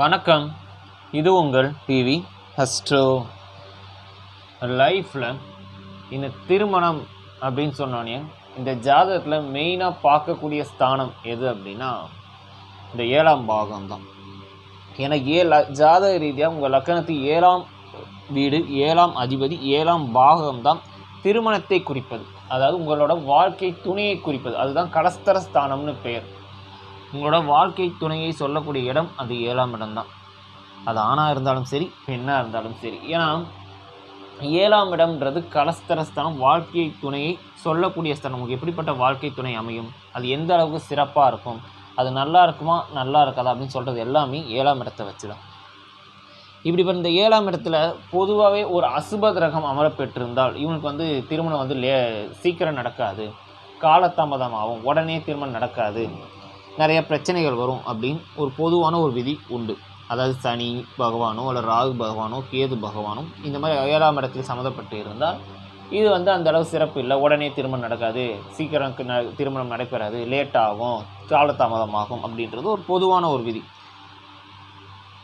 வணக்கம். இது உங்கள் டிவி ஹஸ்ட்ரோ லைஃப்பில் இந்த திருமணம் அப்படின்னு சொன்னோன்னே இந்த ஜாதகத்தில் மெயினாக பார்க்கக்கூடிய ஸ்தானம் எது அப்படின்னா இந்த ஏழாம் பாகம் தான். ஏன்னா ஏழ ஜாதக ரீதியாக உங்கள் லக்கணத்து ஏழாம் வீடு ஏழாம் அதிபதி ஏழாம் பாகம் தான் திருமணத்தை குறிப்பது. அதாவது உங்களோட வாழ்க்கை துணையை குறிப்பது. அதுதான் கடஸ்தர ஸ்தானம்னு பெயர் உங்களோட வாழ்க்கை துணையை சொல்லக்கூடிய இடம் அது ஏழாம் இடம் தான் அது ஆணாக இருந்தாலும் சரி பெண்ணாக இருந்தாலும் சரி. ஏன்னா ஏழாம் இடம்ன்றது கலஸ்தரஸ்தானம் வாழ்க்கை துணையை சொல்லக்கூடிய ஸ்தானம். உங்களுக்கு எப்படிப்பட்ட வாழ்க்கை துணை அமையும்? அது எந்த அளவுக்கு சிறப்பாக இருக்கும்? அது நல்லா இருக்குமா? நல்லா இருக்காதா? அப்படின்னு சொல்கிறது எல்லாமே ஏழாம் இடத்தை வச்சு தான் இப்படி இப்ப இந்த ஏழாம் இடத்துல பொதுவாகவே ஒரு அசுப கிரகம் அமரப்பெற்றிருந்தால் இவனுக்கு வந்து திருமணம் வந்து லே சீக்கிரம் நடக்காது. காலதாமதம் ஆகும். உடனே திருமணம் நடக்காது. நிறைய பிரச்சனைகள் வரும் அப்படின்னு ஒரு பொதுவான ஒரு விதி உண்டு. அதாவது சனி பகவானோ அல்ல ராகு பகவானோ கேது பகவானோ இந்த மாதிரி ஏழாம் இடத்தில் சம்மந்தப்பட்டு இருந்தால் இது வந்து அந்த அளவு சிறப்பு இல்லை. உடனே திருமணம் நடக்காது. சீக்கிரம் ந- திருமணம் நடைபெறாது. லேட் ஆகும். காலதாமதமாகும் அப்படின்றது ஒரு பொதுவான ஒரு விதி.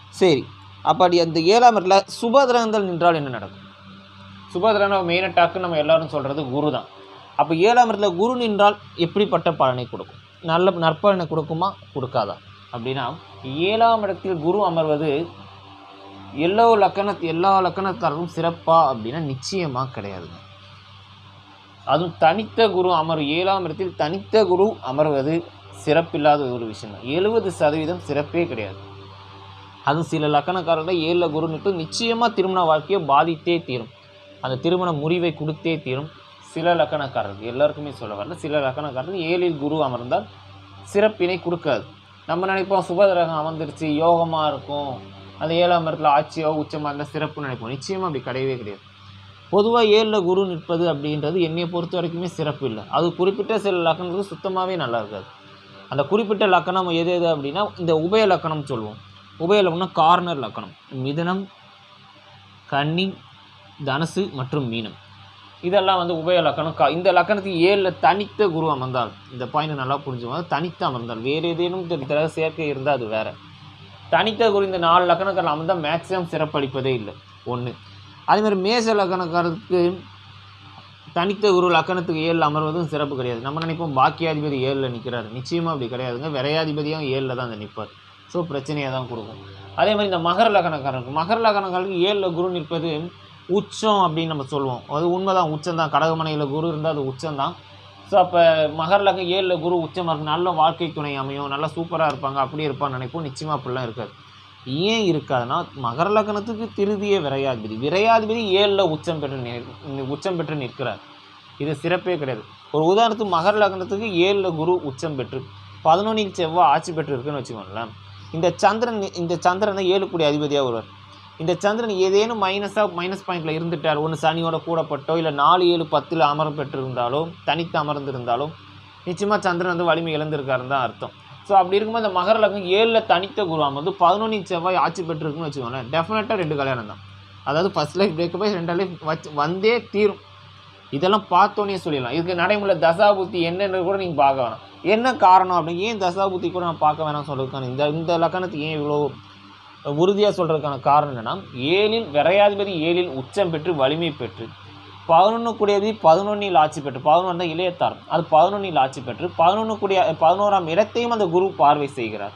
சரி. அப்படி அந்த ஏழாம் இடத்துல சுபதிரங்கள் நின்றால் என்ன நடக்கும்? சுபகிரகம் மெயினட்டாக்கு நம்ம எல்லாரும் சொல்கிறது குரு தான் அப்போ ஏழாம் இடத்துல குரு நின்றால் எப்படிப்பட்ட பலனை கொடுக்கும்? நல்ல நற்பலனை கொடுக்குமா? கொடுக்காதா. அப்படின்னா ஏழாம் இடத்தில் குரு அமர்வது எல்லா லக்கண எல்லா லக்கணத்தாரும் சிறப்பா அப்படின்னா நிச்சயமாக கிடையாதுங்க. அதுவும் தனித்த குரு அமர் ஏழாம் இடத்தில் தனித்த குரு அமர்வது சிறப்பில்லாத ஒரு விஷயம் தான் எழுபது சதவீதம் சிறப்பே கிடையாது. அதுவும் சில லக்கணக்காரர்கள் ஏழில் குரு நிச்சயமாக திருமண வாழ்க்கையை பாதித்தே தீரும். அந்த திருமண முறிவை கொடுத்தே தீரும். சில லக்கணக்காரர்கள் எல்லாருக்குமே சொல்ல வரல. சில லக்கணக்காரர்கள் ஏழில் குரு அமர்ந்தால் சிறப்பினை கொடுக்காது. நம்ம நினைப்போம் சுபகிரகம் அமர்ந்துருச்சு யோகமாக இருக்கும். அந்த ஏழாம் இடத்துல ஆட்சியோ உச்சமாக இருந்தால் சிறப்புன்னு நினைப்போம். நிச்சயமாக அப்படி கிடையவே கிடையாது. பொதுவாக ஏழில் குரு நிற்பது அப்படின்றது என்னையை பொறுத்த வரைக்குமே சிறப்பு இல்லை. அது குறிப்பிட்ட சில லக்கணங்களுக்கு சுத்தமாகவே நல்லா இருக்காது. அந்த குறிப்பிட்ட லக்கணம் எது எது அப்படின்னா இந்த உபய லக்கணம் சொல்லுவோம். உபய லக்கணம் கார்னர் லக்கணம். மிதனம் கன்னி தனுசு மற்றும் மீனம். இதெல்லாம் வந்து உபய லக்கணம். கா இந்த லக்கணத்துக்கு ஏழில் தனித்த குரு அமர்ந்தால் இந்த பாயிண்ட் நல்லா புரிஞ்சுக்கோங்க. தனித்த அமர்ந்தால் வேறு ஏதேனும் இந்த சேர்க்கை இருந்தால் அது வேறு. தனித்த குரு இந்த நாலு லக்கணக்காரன் அமர்ந்தால் மேக்ஸிமம் சிறப்பளிப்பதே இல்லை. ஒன்று அதேமாதிரி மேச லக்கணக்காரருக்கு தனித்த குரு லக்கணத்துக்கு ஏழில் அமர்வதும் சிறப்பு கிடையாது. நம்ம நினைப்போம் பாக்கியாதிபதி ஏழில் நிற்கிறாரு நிச்சயமாக அப்படி கிடையாதுங்க. விரையாதிபதியும் ஏழில் தான் அந்த நிற்பார் ஸோ பிரச்சனையாக தான் கொடுக்கும். அதே மாதிரி இந்த மகர லக்கணக்காரருக்கு மகர லக்கணக்காரருக்கு ஏழில் குரு நிற்பது உச்சம் அப்படின்னு நம்ம சொல்லுவோம். அது உண்மைதான் உச்சம் தான் கடகமனையில் குரு இருந்தால் அது உச்சம் தான் ஸோ அப்போ மகர ஏழில் குரு உச்சமாக இருக்கு. நல்ல வாழ்க்கை துணை அமையும். நல்லா சூப்பராக இருப்பாங்க. அப்படி இருப்பான்னு நினைப்போம். நிச்சயமாக அப்படிலாம் இருக்காது. ஏன் இருக்காதுன்னா மகர லக்னத்துக்கு திருதிய விரையாதிபதி. விரையாதிபதி ஏழில் உச்சம் பெற்று உச்சம் பெற்று நிற்கிறார். இது சிறப்பே கிடையாது. ஒரு உதாரணத்துக்கு மகர லக்னத்துக்கு ஏழில் குரு உச்சம் பெற்று பதினொன்றில் செவ்வாய் ஆட்சி பெற்று இருக்குன்னு வச்சுக்கோங்களேன். இந்த சந்திரன் இந்த சந்திரன் தான் ஏழு கூடிய அதிபதியாக வருவார். இந்த சந்திரன் ஏதேனும் மைனஸாக மைனஸ் பாயிண்டில் இருந்துட்டார் ஒன்று சனியோட கூடப்பட்டோ இல்லை நாலு ஏழு பத்தில் அமரம் பெற்றிருந்தாலோ தனித்து அமர்ந்திருந்தாலும் நிச்சயமாக சந்திரன் வந்து வலிமை இழந்திருக்காருன்னு தான் அர்த்தம். ஸோ அப்படி இருக்கும்போது இந்த மகர லக்னம் ஏழில் தனித்த குரு வந்து பதினொன்று செவ்வாய் ஆட்சி பெற்றிருக்குன்னு வச்சுக்கோங்களேன். டெஃபினட்டாக ரெண்டு கல்யாணம் தான். அதாவது ஃபர்ஸ்ட் லைஃப் பிரேக்கப் போய் ரெண்டாம் லைஃப் வச்சு வந்தே தீரும். இதெல்லாம் பார்த்தோன்னே சொல்லிடலாம். இதுக்கு நடைமுறை தசாபுத்தி என்னன்னு கூட நீங்கள் பார்க்க வேணாம். என்ன காரணம் அப்படின்னு ஏன் தசாபுத்தி கூட நான் பார்க்க வேணாம் சொல்லியிருக்காங்க இந்த இந்த லக்கணத்துக்கு ஏன் இவ்வளோ உறுதியாக சொல்கிறதுக்கான காரணம் என்னென்னா ஏழில் விரையாதிபதி ஏழில் உச்சம் பெற்று வலிமை பெற்று பதினொன்று கூடியது பதினொன்னில் ஆட்சி பெற்று பதினொன்று தான் இளையத்தார் அது பதினொன்னில் ஆட்சி பெற்று பதினொன்று கூடிய பதினோராம் இடத்தையும் அந்த குரு பார்வை செய்கிறார்.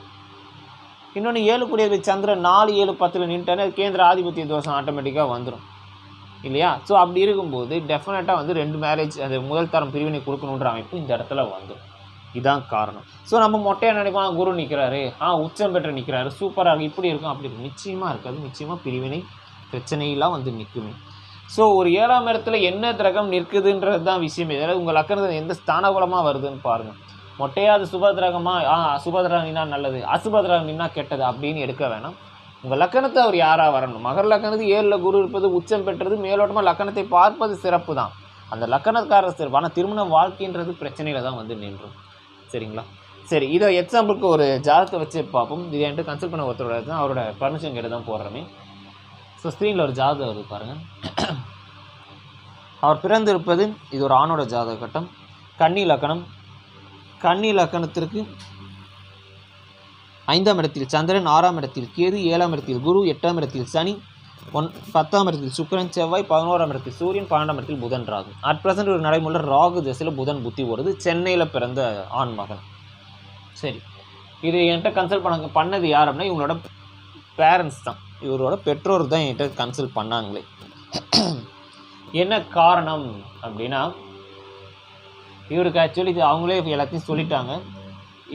இன்னொன்று ஏழு கூடியது சந்திரன் நாலு ஏழு பத்தில் நின்ட்டானே கேந்திர ஆதிபத்திய தோஷம் ஆட்டோமேட்டிக்காக வந்துடும் இல்லையா? ஸோ அப்படி இருக்கும்போது டெஃபினட்டாக வந்து ரெண்டு மேரேஜ் அது முதல் தரம் பிரிவினை கொடுக்கணுன்ற அமைப்பு இந்த இடத்துல வந்துடும் இதான் காரணம். ஸோ நம்ம மொட்டையாக நினைப்போம்? குரு நிற்கிறாரு ஆ உச்சம் பெற்று நிற்கிறாரு சூப்பராக இப்படி இருக்கும் அப்படி இருக்கும். நிச்சயமாக இருக்காது. நிச்சயமாக பிரிவினை பிரச்சனையெல்லாம் வந்து நிற்குமே. ஸோ ஒரு ஏழாம் இடத்துல என்ன திரகம் நிற்குதுன்றது தான் விஷயமே. அதாவது உங்கள் லக்கணத்தில் எந்த ஸ்தானகுலமாக வருதுன்னு பாருங்கள் மொட்டையாவது அது ஆ சுபதிரகம் நின்னா நல்லது. அசுபதிரகம் நின்னா கெட்டது அப்படின்னு எடுக்க வேணாம். உங்கள் லக்கணத்தை அவர் யாராக வரணும்? மகர லக்கணத்துக்கு ஏழில் குரு இருப்பது உச்சம் பெற்றது மேலோட்டமாக லக்கணத்தை பார்ப்பது சிறப்பு தான். அந்த லக்கணக்காரர் சிறப்பு. ஆனால் திருமண வாழ்க்கைன்றது பிரச்சனையில் தான் வந்து நின்றும். சரிங்களா? சரி இதை எக்ஸாம்பிளுக்கு ஒரு ஜாதகத்தை வச்சு பார்ப்போம். இது என்கிட்ட கன்சல்ட் பண்ண ஒருத்தரோட தான். அவரோட பர்மிஷன் கேட்டு தான் போடுறமே ஸோ ஸ்க்ரீனில் ஒரு ஜாதகம் வருது பாருங்கள் அவர் பிறந்திருப்பது இது ஒரு ஆணோட ஜாதக கட்டம். கன்னி லக்கணம். கன்னி லக்கணத்திற்கு ஐந்தாம் இடத்தில் சந்திரன் ஆறாம் இடத்தில் கேது ஏழாம் இடத்தில் குரு எட்டாம் இடத்தில் சனி ஒன் பத்தாம் இடத்தில் சுக்கிரன் செவ்வாய் பதினோராம் இடத்தில் சூரியன் பன்னெண்டாம் இடத்தில் புதன் ராகு. அட் பிரசன்ட் ஒரு நடைமுறை ராகு திசையில் புதன் புத்தி ஓடுது. சென்னையில் பிறந்த ஆண் மகன். சரி. இது என்கிட்ட கன்சல்ட் பண்ண பண்ணது யார் அப்படின்னா இவங்களோட பேரண்ட்ஸ் தான். இவரோட பெற்றோர் தான் என்கிட்ட கன்சல்ட் பண்ணாங்களே. என்ன காரணம் அப்படின்னா இவருக்கு ஆக்சுவலி இது அவங்களே எல்லாத்தையும் சொல்லிட்டாங்க.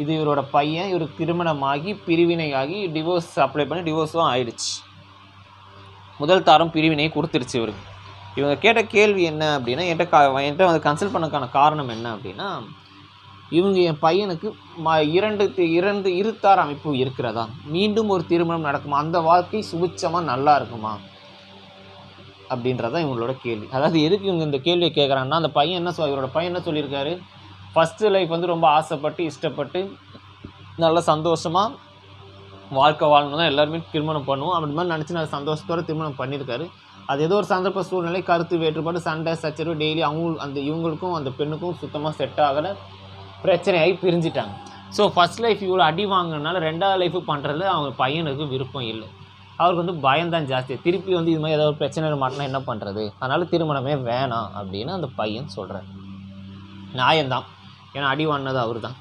இது இவரோட பையன். இவருக்கு திருமணமாகி பிரிவினையாகி டிவோர்ஸ் அப்ளை பண்ணி டிவோர்ஸும் ஆயிடுச்சு. முதல் தாரம் பிரிவினை கொடுத்துருச்சு இவருக்கு. இவங்க கேட்ட கேள்வி என்ன அப்படின்னா என்கிட்ட கா என்கிட்ட வந்து கன்சல்ட் பண்ணக்கான காரணம் என்ன அப்படின்னா இவங்க என் பையனுக்கு ம இரண்டு தி- இரண்டு இருத்தார் அமைப்பு இருக்கிறதா? மீண்டும் ஒரு திருமணம் நடக்குமா? அந்த வாழ்க்கை சுபிச்சமாக நல்லா இருக்குமா? அப்படின்றதான் இவங்களோட கேள்வி. அதாவது எதுக்கு இவங்க இந்த கேள்வியை கேட்குறாங்கன்னா அந்த பையன் என்ன சொல் இவரோட பையன் என்ன சொல்லியிருக்காரு? ஃபஸ்ட்டு லைஃப் வந்து ரொம்ப ஆசைப்பட்டு இஷ்டப்பட்டு நல்லா சந்தோஷமாக வாழ்க்கை வாழணும் தான் எல்லாருமே திருமணம் பண்ணுவோம். அப்படி மாதிரி நினச்சி நான் சந்தோஷத்தோட திருமணம் பண்ணியிருக்காரு. அது ஏதோ ஒரு சந்தர்ப்ப சூழ்நிலை கருத்து வேறுபாடு சண்டை சச்சரவு டெய்லி அவங்க அந்த இவங்களுக்கும் அந்த பெண்ணுக்கும் சுத்தமாக செட் ஆகலை. பிரச்சனையாகி பிரிஞ்சிட்டாங்க. ஸோ ஃபர்ஸ்ட் லைஃப் இவ்வளோ அடி வாங்கினால ரெண்டாவது லைஃப் பண்ணுறதுல அவங்க பையனுக்கு விருப்பம் இல்லை. அவருக்கு வந்து பயம்தான் ஜாஸ்தி. திருப்பி வந்து இது மாதிரி ஏதாவது ஒரு பிரச்சனை மாட்டினா என்ன பண்ணுறது அதனால் திருமணமே வேணாம் அப்படின்னு அந்த பையன் சொல்கிறார் நியாயம்தான். ஏன்னா அடி வாங்கினது அவர் தான்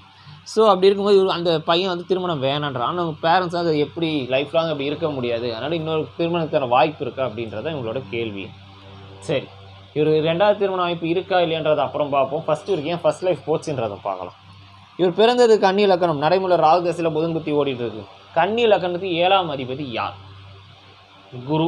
ஸோ அப்படி இருக்கும்போது இவர் அந்த பையன் வந்து திருமணம் வேணான்றான். ஆனால் அவங்க பேரண்ட்ஸ் அது எப்படி லைஃப் லாங் அப்படி இருக்க முடியாது. அதனால் இன்னொரு திருமணத்துக்கான வாய்ப்பு இருக்கா அப்படின்றத இவங்களோட கேள்வி. சரி. இவர் ரெண்டாவது திருமண வாய்ப்பு இருக்கா இல்லையன்றதை அப்புறம் பார்ப்போம். ஃபஸ்ட்டு இவருக்கு ஏன் ஃபஸ்ட் லைஃப் போச்சுன்றதை பார்க்கலாம். இவர் பிறந்தது கன்னி லக்கணம் நடைமுறை ராகு தசையில் புதன் புத்தி ஓடிட்டு இருக்கு. கன்னி இலக்கணத்துக்கு ஏழாம் அதிபதி யார்? குரு.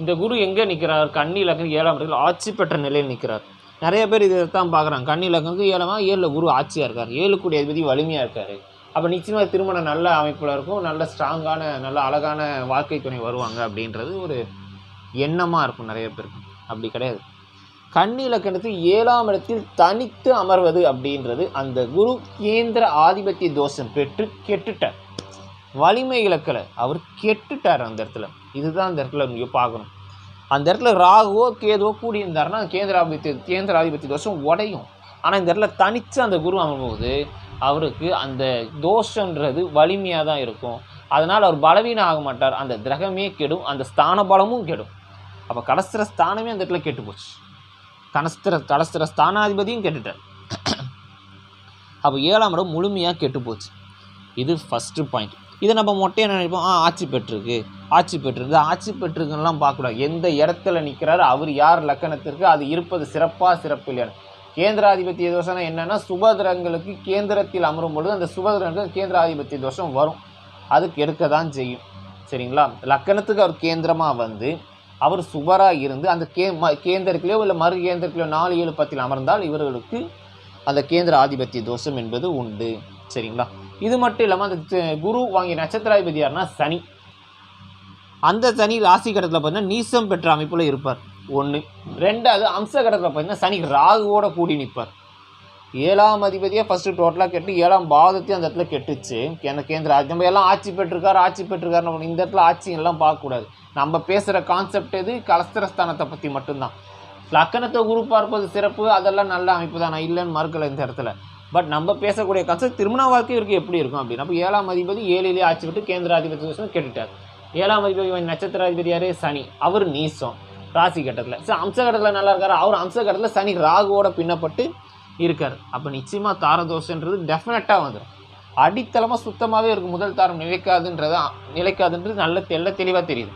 இந்த குரு எங்கே நிற்கிறார் கன்னி இலக்கணம் ஏழாம் இடத்துல ஆட்சி பெற்ற நிலையில் நிற்கிறார் நிறைய பேர் இதை தான் பார்க்குறாங்க. கன்னி லக்னத்துக்கு ஏழமாக ஏழில் குரு ஆட்சியாக இருக்கார். ஏழு அதிபதி வலிமையாக இருக்கார். அப்போ நிச்சயமாக திருமணம் நல்ல அமைப்பில் இருக்கும். நல்ல ஸ்ட்ராங்கான நல்ல அழகான வாழ்க்கை துணை வருவாங்க அப்படின்றது ஒரு எண்ணமாக இருக்கும் நிறைய பேருக்கு. அப்படி கிடையாது. கண்ணி இலக்கணத்தில் ஏழாம் இடத்தில் தனித்து அமர்வது அப்படின்றது அந்த குரு கேந்திர ஆதிபத்திய தோஷம் பெற்று கெட்டுட்டார். வலிமை இலக்கலை அவர் கெட்டுட்டார் அந்த இடத்துல. இதுதான் அந்த இடத்துல நீங்கள் பார்க்கணும். அந்த இடத்துல ராகுவோ கேதுவோ கூடி இருந்தாருன்னா கேந்திராதிபத்திய கேந்திராதிபத்திய தோஷம் உடையும். ஆனால் இந்த இடத்துல தனித்து அந்த குரு அமரும்போது அவருக்கு அந்த தோஷன்றது வலிமையாக தான் இருக்கும். அதனால் அவர் பலவீனம் ஆக மாட்டார். அந்த கிரகமே கெடும் அந்த ஸ்தான பலமும் கெடும். அப்போ கலஸ்திர ஸ்தானமே அந்த இடத்துல கெட்டு போச்சு. கனஸ்திர கலஸ்திர ஸ்தானாதிபதியும் கெட்டுட்டார். அப்போ ஏழாம் இடம் முழுமையாக கெட்டு போச்சு. இது ஃபஸ்ட்டு பாயிண்ட் இதை நம்ம மொட்டையாக நினைப்போம்? ஆ ஆட்சி பெற்றிருக்கு. ஆட்சி பெற்றிருக்கு. ஆட்சி பெற்றிருக்குன்னெலாம் பார்க்கக்கூடாது. எந்த இடத்துல நிற்கிறாரு அவர் யார் லக்கணத்திற்கு அது இருப்பது சிறப்பாக சிறப்பு இல்லையா கேந்திராதிபத்திய தோஷம்னா என்னென்னா சுபதிரங்களுக்கு கேந்திரத்தில் அமரும் பொழுது அந்த சுபகிரகங்களுக்கு கேந்திராதிபத்திய தோஷம் வரும். அதுக்கு எடுக்க தான் செய்யும். சரிங்களா? லக்கணத்துக்கு அவர் கேந்திரமாக வந்து அவர் சுபராக இருந்து அந்த கே ம கேந்திரத்திலேயோ இல்லை மறு கேந்திரத்திலேயோ நாலு ஏழு பத்தில் அமர்ந்தால் இவர்களுக்கு அந்த கேந்திர ஆதிபத்திய தோஷம் என்பது உண்டு. சரிங்களா? இது மட்டும் இல்லாமல் அந்த குரு வாங்கிய நட்சத்திராதிபதி யாருன்னா சனி. அந்த சனி ராசி கடத்தில் பார்த்தீங்கன்னா நீசம் பெற்ற அமைப்பில் இருப்பார். ஒன்று ரெண்டாவது அம்ச கடத்தில் பார்த்தீங்கன்னா சனி ராகுவோட கூடி நிற்பார். ஏழாம் அதிபதியாக ஃபஸ்ட்டு டோட்டலாக கெட்டு ஏழாம் பாதத்தையும் அந்த இடத்துல கெட்டுச்சு. கேந்திர கேந்திர ஆட்சி நம்ம எல்லாம் ஆட்சி பெற்றிருக்காரு ஆட்சி பெற்றிருக்காரு இந்த இடத்துல ஆட்சி எல்லாம் பார்க்கக்கூடாது. நம்ம பேசுகிற கான்செப்ட் எது? கலஸ்திரஸ்தானத்தை பற்றி மட்டும்தான். லக்கணத்தை குரு பார்ப்பது சிறப்பு அதெல்லாம் நல்ல அமைப்பு தான். நான் இல்லைன்னு மறுக்கலை இந்த இடத்துல. பட் நம்ம பேசக்கூடிய கான்செப்ட் திருமண வாழ்க்கை இவருக்கு எப்படி இருக்கும் அப்படின்னா. அப்போ ஏழாம் அதிபதி ஏழிலே ஆட்சி விட்டு கேந்திராதிபதி கேட்டுட்டார். ஏழாம் அதிபதி நட்சத்திராதிபதி யாரு? சனி. அவர் நீசம். ராசி கட்டத்தில். சரி அம்ச கட்டத்தில் நல்லா இருக்காரு? அவர் அம்ச கட்டத்தில் சனி ராகுவோட பின்னப்பட்டு இருக்கார். அப்போ நிச்சயமாக தாரதோஷன்றது டெஃபினட்டாக வந்துடும் அடித்தளமாக சுத்தமாகவே இருக்கும் முதல் தாரம் நிலைக்காதுன்றது நிலைக்காதுன்றது நல்ல தெள்ள தெளிவாக தெரியுது.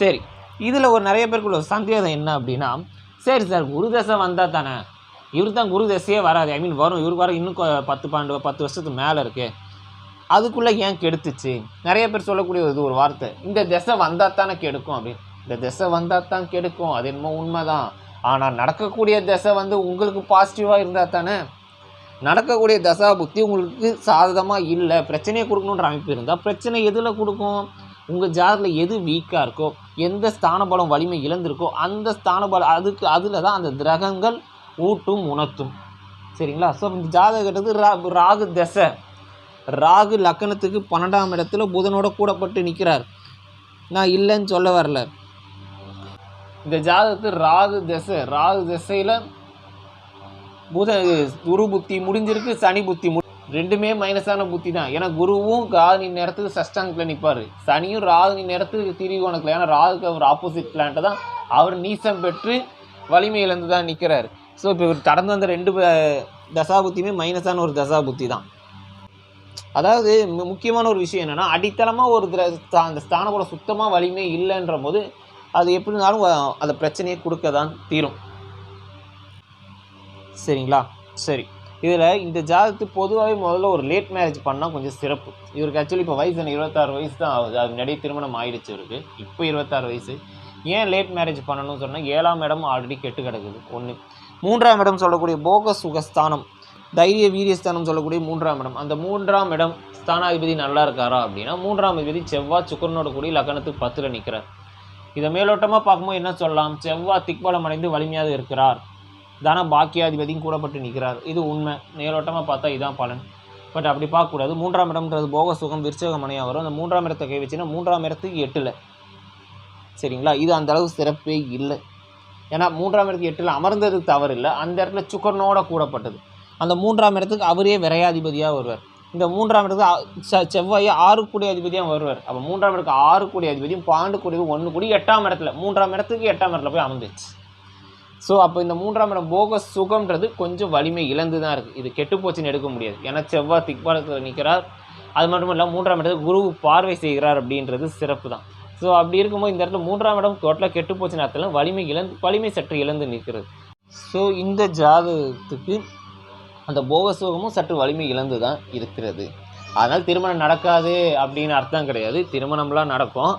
சரி இதில் ஒரு நிறைய பேருக்குள்ள ஒரு சந்தேகம் என்ன அப்படின்னா சரி சார் குரு தசை வந்தால் தானே இவர் தான் குரு தசையே வராது. ஐ மீன் வரும். இவருக்கு வர இன்னும் பத்து பன்னெண்டு பத்து வருஷத்துக்கு மேலே இருக்குது அதுக்குள்ளே ஏன் கெடுத்துச்சு? நிறைய பேர் சொல்லக்கூடிய இது ஒரு வார்த்தை. இந்த திசை வந்தால் தானே கெடுக்கும் அப்படின்னு. இந்த திசை வந்தால் தான் கெடுக்கும். அது என்னமோ உண்மை தான் ஆனால் நடக்கக்கூடிய திசை வந்து உங்களுக்கு பாசிட்டிவாக இருந்தால் தானே நடக்கக்கூடிய தசா புத்தி உங்களுக்கு சாதகமாக இல்லை. பிரச்சனையை கொடுக்கணுன்ற அமைப்பு இருந்தால் பிரச்சனை எதில் கொடுக்கும்? உங்கள் ஜாதகத்தில் எது வீக்காக இருக்கோ எந்த ஸ்தானபலம் வலிமை இழந்திருக்கோ அந்த ஸ்தானபலம் அதுக்கு அதில் தான் அந்த கிரகங்கள் ஊட்டும் உணர்த்தும். சரிங்களா? ஸோ இந்த ஜாதகத்துக்கு ரா ராகு தசை. ராகு லக்கணத்துக்கு பன்னெண்டாம் இடத்துல புதனோட கூடப்பட்டு நிற்கிறார் நான் இல்லைன்னு சொல்ல வரல. இந்த ஜாதகத்து ராகு திசை. ராகு திசையில் புத குரு புத்தி முடிஞ்சிருக்கு சனி புத்தி மு ரெண்டுமே மைனஸான புத்தி தான். ஏன்னா குருவும் ராகு நேரத்துக்கு சஷ்டாங்கத்தில் நிற்பார் சனியும் ராகுனி நேரத்துக்கு திரிகோணத்தில். ஏன்னா ராகுக்கு அவர் ஆப்போசிட் பிளான்ட்டை தான். அவர் நீசம் பெற்று வலிமையிலேருந்து தான் நிற்கிறாரு ஸோ இப்போ இவர் கடந்து வந்த ரெண்டு ப- தசாபுத்தியுமே மைனஸான ஒரு தசாபுத்தி தான். அதாவது முக்கியமான ஒரு விஷயம் என்னென்னா அடித்தளமாக ஒரு திர அந்த ஸ்தானபோல சுத்தமாக வலிமை இல்லைன்ற போது அது எப்படி இருந்தாலும் அந்த பிரச்சனையை கொடுக்க தான் தீரும். சரிங்களா? சரி. இதில் இந்த ஜாதகத்து பொதுவாகவே முதல்ல ஒரு லேட் மேரேஜ் பண்ணால் கொஞ்சம் சிறப்பு. இவருக்கு ஆக்சுவலி இப்போ வயசு என்ன இருபத்தாறு வயசு தான் ஆகுது. அது முன்னாடியே திருமணம் ஆயிடுச்சு இவருக்கு. இப்போ இருபத்தாறு வயசு. ஏன் லேட் மேரேஜ் பண்ணணும்னு சொன்னால் ஏழாம் இடம் ஆல்ரெடி கெட்டு கிடக்குது. ஒன்று மூன்றாம் இடம் சொல்லக்கூடிய போக சுகஸ்தானம் தைரிய வீரியஸ்தானம் சொல்லக்கூடிய மூன்றாம் இடம். அந்த மூன்றாம் இடம் ஸ்தானாதிபதி நல்லா இருக்காரா அப்படின்னா மூன்றாம் அதிபதி செவ்வாய் சுக்கரனோட கூடிய லக்னத்துக்கு பத்தில் நிற்கிறார் இதை மேலோட்டமாக பார்க்கும்போது என்ன சொல்லலாம்? செவ்வாய் திக்பலம் அடைந்து வலிமையாக இருக்கிறார். தன பாக்கியாதிபதியும் கூடப்பட்டு நிற்கிறார் இது உண்மை. மேலோட்டமாக பார்த்தா இதுதான் பலன். பட் அப்படி பார்க்கக்கூடாது. மூன்றாம் இடம்ன்றது போக சுகம் விருச்சக மனையாக வரும். அந்த மூன்றாம் இடத்தை கை வச்சுன்னா மூன்றாம் இடத்துக்கு எட்டில். சரிங்களா? இது அந்தளவு சிறப்பே இல்லை. ஏன்னா மூன்றாம் இடத்துக்கு எட்டில் அமர்ந்தது தவறு இல்லை அந்த இடத்துல சுக்கரனோட கூடப்பட்டது. அந்த மூன்றாம் இடத்துக்கு அவரே விரையாதிபதியாக வருவார். இந்த மூன்றாம் இடத்துக்கு ஆ- செ- செவ்வாய் ஆறு கூடிய அதிபதியாக வருவார். அப்போ மூன்றாம் இடத்துக்கு ஆறு கூடிய அதிபதியும் பாண்டு கூடியது ஒன்று கூடி எட்டாம் இடத்துல மூன்றாம் இடத்துக்கு எட்டாம் இடத்துல போய் அமர்ந்துச்சு ஸோ அப்போ இந்த மூன்றாம் இடம் போக சுகம்ன்றது கொஞ்சம் வலிமை இழந்து தான் இருக்குது இது கெட்டு போச்சுன்னு எடுக்க முடியாது. ஏன்னா செவ்வாய் திக்பாலத்தில் நிற்கிறார் அது மட்டும் இல்லாமல் மூன்றாம் இடத்துக்கு குரு பார்வை செய்கிறார் அப்படின்றது சிறப்பு தான் ஸோ அப்படி இருக்கும்போது இந்த இடத்துல மூன்றாம் இடம் டோட்டலாக கெட்டு போச்சுன்னு அர்த்தம் வலிமை இழந்து வலிமை சற்று இழந்து நிற்கிறது. ஸோ இந்த ஜாதகத்துக்கு அந்த போக சோகமும் சற்று வலிமை இழந்து தான் இருக்கிறது. அதனால் திருமணம் நடக்காது அப்படின்னு அர்த்தம் கிடையாது. திருமணம்லாம் நடக்கும்.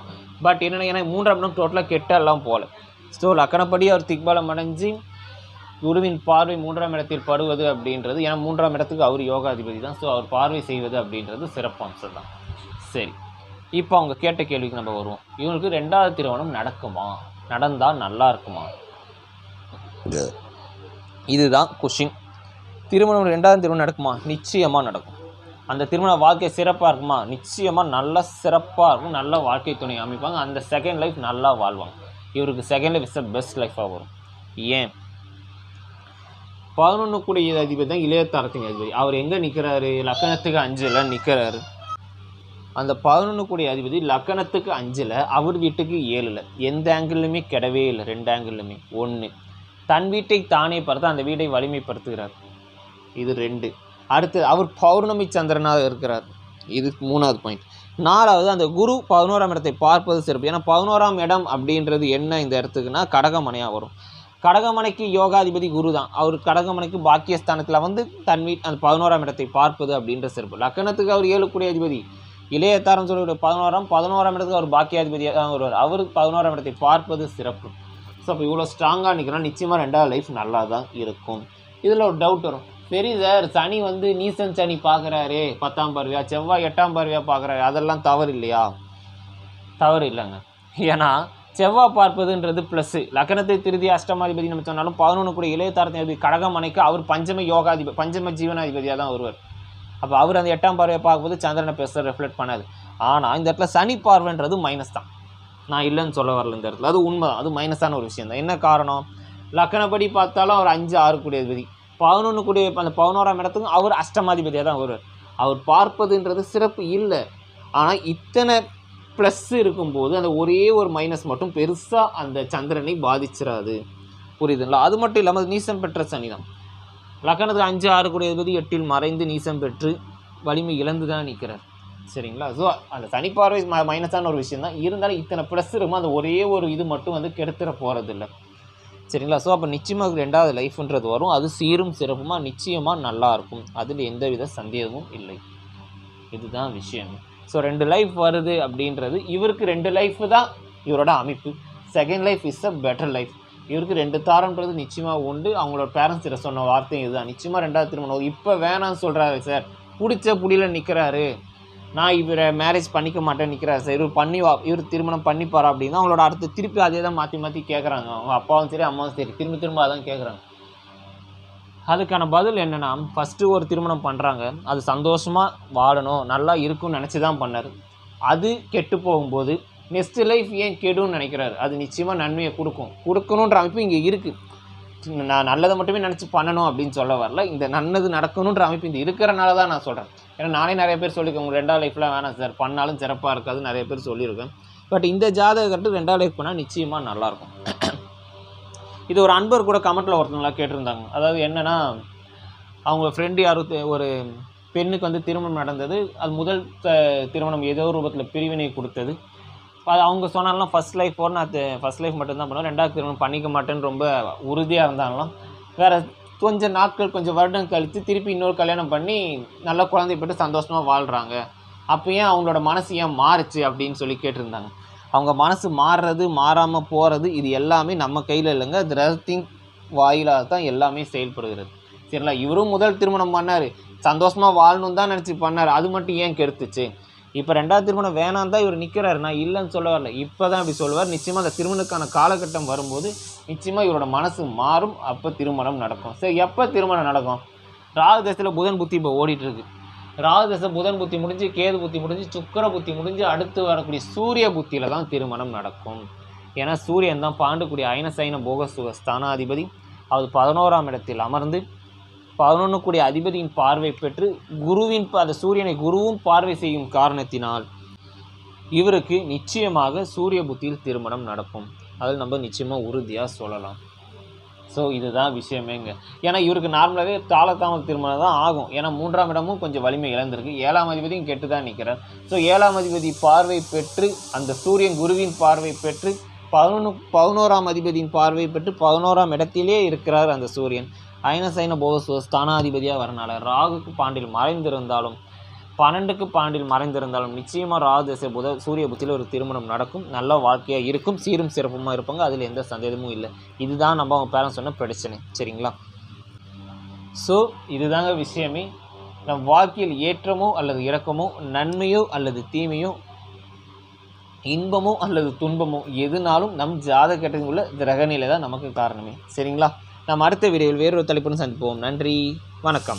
பட் என்னென்ன ஏன்னா மூன்றாம் இடம் டோட்டலாக கெட்டெல்லாம் போகல. ஸோ லக்கணப்படி அவர் திக்பலம் அடைஞ்சு குருவின் பார்வை மூன்றாம் இடத்தில் படுவது அப்படின்றது ஏன்னா மூன்றாம் இடத்துக்கு அவர் யோகாதிபதி தான். ஸோ அவர் பார்வை செய்வது அப்படின்றது சிறப்பு அம்சம் தான் சரி. இப்போ அவங்க கேட்ட கேள்விக்கு நம்ம வருவோம். இவங்களுக்கு ரெண்டாவது திருமணம் நடக்குமா? நடந்தால் நல்லா இருக்குமா? இதுதான் கொஷின் திருமணம் ரெண்டாவது திருமணம் நடக்குமா? நிச்சயமாக நடக்கும். அந்த திருமண வாழ்க்கை சிறப்பாக இருக்குமா? நிச்சயமாக நல்ல சிறப்பாக இருக்கும். நல்ல வாழ்க்கை துணை அமைப்பாங்க. அந்த செகண்ட் லைஃப் நல்லா வாழ்வாங்க. இவருக்கு செகண்ட் லைஃப் இஸ் பெஸ்ட் லைஃபாக வரும். ஏன்? பதினொன்று கூடிய அதிபதி தான் இளையத்தாரத்தின் அதிபதி. அவர் எங்கே நிற்கிறாரு லக்கணத்துக்கு அஞ்சில் நிற்கிறாரு அந்த பதினொன்று கூடிய அதிபதி லக்கணத்துக்கு அஞ்சில் அவர் வீட்டுக்கு ஏழில். எந்த ஆங்கிள்லையுமே கிடவே இல்லை ரெண்டு ஆங்கிள்லையுமே ஒன்று தன் வீட்டை தானே பார்த்து அந்த வீட்டை வலிமைப்படுத்துகிறார். இது ரெண்டு. அடுத்து அவர் பௌர்ணமி சந்திரனாக இருக்கிறார். இது மூணாவது பாயிண்ட் நாலாவது அந்த குரு பதினோராம் இடத்தை பார்ப்பது சிறப்பு. ஏன்னா பதினோராம் இடம் அப்படின்றது என்ன இந்த இடத்துக்குன்னா கடகமனையாக வரும். கடகமனைக்கு யோகாதிபதி குரு தான். அவர் கடகமனைக்கு பாக்கியஸ்தானத்தில் வந்து தன் வீட் அந்த பதினோராம் இடத்தை பார்ப்பது அப்படின்ற சிறப்பு. லக்கணத்துக்கு அவர் ஏழு அதிபதி. இளையத்தாரம் சொல்லக்கூடிய பதினோராம் பதினோராம் இடத்துக்கு அவர் பாக்கியாதிபதியாக தான் வருவார். அவருக்கு பதினோராம் இடத்தை பார்ப்பது சிறப்பு. ஸோ அப்போ இவ்வளோ ஸ்ட்ராங்காக நிற்கிறோம் நிச்சயமாக ரெண்டாவது லைஃப் நல்லா தான் இருக்கும். இதில் ஒரு டவுட் வரும். சரி சார் சனி வந்து நீசன் சனி பார்க்குறாரே பத்தாம் பார்வையா செவ்வாய் எட்டாம் பார்வையா பார்க்குறாரு அதெல்லாம் தவறு இல்லையா? தவறு இல்லைங்க. ஏன்னா செவ்வாய் பார்ப்பதுன்றது ப்ளஸ்ஸு லக்னத்தை திருதி அஷ்டமாதிபதி நம்ம சொன்னாலும் பதினொன்று கூட இளையதாரத்தின் அதிபதி கடகம் அணைக்கு அவர் பஞ்சம யோகாதிபதி பஞ்சம ஜீவனாதிபதியாக தான் வருவார். அப்போ அவர் அந்த எட்டாம் பார்வையை பார்க்கும்போது சந்திரனை பெருசாக ரெஃப்ளெக்ட் பண்ணாது. ஆனால் இந்த இடத்துல சனி பார்வைன்றது மைனஸ் தான். நான் இல்லைன்னு சொல்ல வரல இந்த இடத்துல. அது உண்மை தான் அது மைனஸான ஒரு விஷயம் தான் என்ன காரணம்? லக்கணப்படி பார்த்தாலும் அவர் அஞ்சு ஆறு கூடிய அதிபதி. பதினொன்று கூடிய அந்த பதினோராம் இடத்துக்கும் அவர் அஷ்டமாதிபதியாக தான் வருவார். அவர் பார்ப்பதுன்றது சிறப்பு இல்லை. ஆனால் இத்தனை ப்ளஸ் இருக்கும்போது அந்த ஒரே ஒரு மைனஸ் மட்டும் பெருசாக அந்த சந்திரனை பாதிச்சிடாது புரியுதுங்களா? அது மட்டும் இல்லாமல் நீசம் பெற்ற சனி தான் லக்கணத்துக்கு அஞ்சு ஆறு கூடிய அதிபதி எட்டில் மறைந்து நீசம் பெற்று வலிமை இழந்து தான் நிற்கிறார். சரிங்களா? ஸோ அந்த சனிப்பார்வை ம மைனஸான ஒரு விஷயம் தான் இருந்தாலும் இத்தனை ப்ளஸ் இருக்கும். அந்த ஒரே ஒரு இது மட்டும் வந்து கெடுத்துட போகிறதில்ல சரிங்களா? ஸோ அப்போ நிச்சயமாக ரெண்டாவது லைஃப்ன்றது வரும். அது சீரும் சிறப்புமாக நிச்சயமாக நல்லா இருக்கும். அதில் எந்தவித சந்தேகமும் இல்லை. இதுதான் விஷயம். ஸோ ரெண்டு லைஃப் வருது அப்படின்றது இவருக்கு ரெண்டு லைஃப் தான் இவரோட அமைப்பு. Second life is a better life இவருக்கு ரெண்டு தாரன்றது நிச்சயமாக உண்டு. அவங்களோட பேரண்ட்ஸ் கிட்ட சொன்ன வார்த்தையும் இதுதான். நிச்சயமாக ரெண்டாவது திருமணம் இப்போ வேணாம்னு சொல்கிறாரு சார். பிடிச்ச புடியில் நிற்கிறாரு நான் இவரை மேரேஜ் பண்ணிக்க மாட்டேன் நிற்கிறாரு சார். இவர் பண்ணி வா இவர் திருமணம் பண்ணிப்பாரா அப்படின்னா அவங்களோட அடுத்து திருப்பி அதே தான் மாற்றி மாற்றி கேட்குறாங்க அவங்க அப்பாவும் சரி அம்மாவும் சரி. திரும்ப திரும்ப அதான் கேட்குறாங்க அதுக்கான பதில் என்னென்னா ஃபஸ்ட்டு ஒரு திருமணம் பண்ணுறாங்க அது சந்தோஷமாக வாழணும். நல்லா இருக்கும்னு நினச்சி தான் பண்ணார். அது கெட்டு போகும்போது நெக்ஸ்ட் லைஃப் ஏன் கெடுன்னு நினைக்கிறாரு. அது நிச்சயமாக நன்மையை கொடுக்கும். கொடுக்கணுன்ற அமைப்பு இங்கே இருக்குது நான் நல்லதை மட்டுமே நினச்சி பண்ணணும் அப்படின்னு சொல்ல வரல. இந்த நல்லது நடக்கணுன்ற அமைப்பு இந்த இருக்கிறனால தான் நான் சொல்கிறேன் ஏன்னா நானே நிறைய பேர் சொல்லியிருக்கேன். உங்கள் ரெண்டாவது லைஃப்லாம் வேணாம் சார் பண்ணாலும் சிறப்பாக இருக்காது நிறைய பேர் சொல்லியிருக்கேன். பட் இந்த ஜாதகத்து ரெண்டாவது லைஃப் பண்ணால் நிச்சயமாக நல்லாயிருக்கும் இது ஒரு அன்பர் கூட கமெண்ட்டில் ஒருத்தவங்களா கேட்டிருந்தாங்க. அதாவது என்னென்னா அவங்க ஃப்ரெண்டு யாரும் ஒரு பெண்ணுக்கு வந்து திருமணம் நடந்தது. அது முதல் த- திருமணம் ஏதோ ரூபத்தில் பிரிவினை கொடுத்தது. அவங்க சொன்னாலும் ஃபஸ்ட் லைஃப் போகிற நான் ஃபஸ்ட் லைஃப் மட்டும்தான் பண்ணுவேன். ரெண்டாவது திருமணம் பண்ணிக்க மாட்டேன்னு ரொம்ப உறுதியாக இருந்தாலும் வேறு கொஞ்சம் நாட்கள் கொஞ்சம் வருடம் கழித்து திருப்பி இன்னொரு கல்யாணம் பண்ணி நல்ல குழந்தை பெற்று சந்தோஷமாக வாழ்கிறாங்க அப்போ ஏன் அவங்களோட மனசு ஏன் மாறுச்சு அப்படின்னு சொல்லி கேட்டிருந்தாங்க. அவங்க மனசு மாறுறது மாறாமல் போகிறது இது எல்லாமே நம்ம கையில் இல்லைங்க. திரத்திங் வாயிலாக தான் எல்லாமே செயல்படுகிறது. சரிங்களா? இவரும் முதல் திருமணம் பண்ணார். சந்தோஷமாக வாழணும் தான் நினச்சி பண்ணார். அது மட்டும் ஏன் கெடுத்துச்சு? இப்போ ரெண்டாவது திருமணம் வேணாம் தான் இவர் நிற்கிறாரு நான் இல்லைன்னு சொல்ல வரல. இப்போ தான் இப்படி சொல்லுவார். நிச்சயமாக அந்த திருமணத்துக்கான காலகட்டம் வரும்போது நிச்சயமாக இவரோட மனசு மாறும். அப்போ திருமணம் நடக்கும். சரி எப்போ திருமணம் நடக்கும்? ராகு தசையில் புதன் புத்தி இப்போ ஓடிட்டுருக்கு. ராகு தசை புதன் புத்தி முடிஞ்சு கேது புத்தி முடிஞ்சு சுக்கர புத்தி முடிஞ்சு அடுத்து வரக்கூடிய சூரிய புத்தியில் தான் திருமணம் நடக்கும். ஏன்னா சூரியன் தான் பாண்டுக்கூடிய அயனசைன போக சுக ஸ்தானாதிபதி. அவர் பதினோராம் இடத்தில் அமர்ந்து பதினொன்று கூடிய அதிபதியின் பார்வை பெற்று குருவின் ப- அந்த சூரியனை குருவும் பார்வை செய்யும் காரணத்தினால் இவருக்கு நிச்சயமாக சூரிய புத்தியில் திருமணம் நடக்கும். அதில் நம்ம நிச்சயமாக உறுதியாக சொல்லலாம். ஸோ இதுதான் விஷயமேங்க. ஏன்னா இவருக்கு நார்மலாகவே தாளத்தாமல் திருமணம் தான் ஆகும். ஏன்னா மூன்றாம் இடமும் கொஞ்சம் வலிமை இழந்திருக்கு. ஏழாம் அதிபதியும் கெட்டு தான் நிற்கிறார் ஸோ ஏழாம் அதிபதி பார்வை பெற்று அந்த சூரியன் குருவின் பார்வை பெற்று பதினொன்று பதினோராம் அதிபதியின் பார்வை பெற்று பதினோராம் இடத்திலே இருக்கிறார் அந்த சூரியன். அயனசைன போக ஸ்தானாதிபதியாக வரனால ராகுக்கு பாண்டில் மறைந்திருந்தாலும் பன்னெண்டுக்கு பாண்டில் மறைந்திருந்தாலும் நிச்சயமாக ராகு புத சூரிய புத்தியில் ஒரு திருமணம் நடக்கும். நல்ல வாழ்க்கையாக இருக்கும். சீரும் சிறப்புமாக இருப்பாங்க. அதில் எந்த சந்தேகமும் இல்லை. இதுதான் நம்ம அவங்க பேரண்ட்ஸ் சொன்ன பிரச்சனை. சரிங்களா? ஸோ இதுதாங்க விஷயமே. நம் வாழ்க்கையில் ஏற்றமோ அல்லது இறக்கமோ நன்மையோ அல்லது தீமையோ இன்பமோ அல்லது துன்பமோ எதுனாலும் நம் ஜாதகத்தில் உள்ள கிரகநிலை தான் நமக்கு காரணமே. சரிங்களா? நாம் அடுத்த வீடியோவில் வேறொரு தலைப்புடன் சந்திப்போம். நன்றி. வணக்கம்.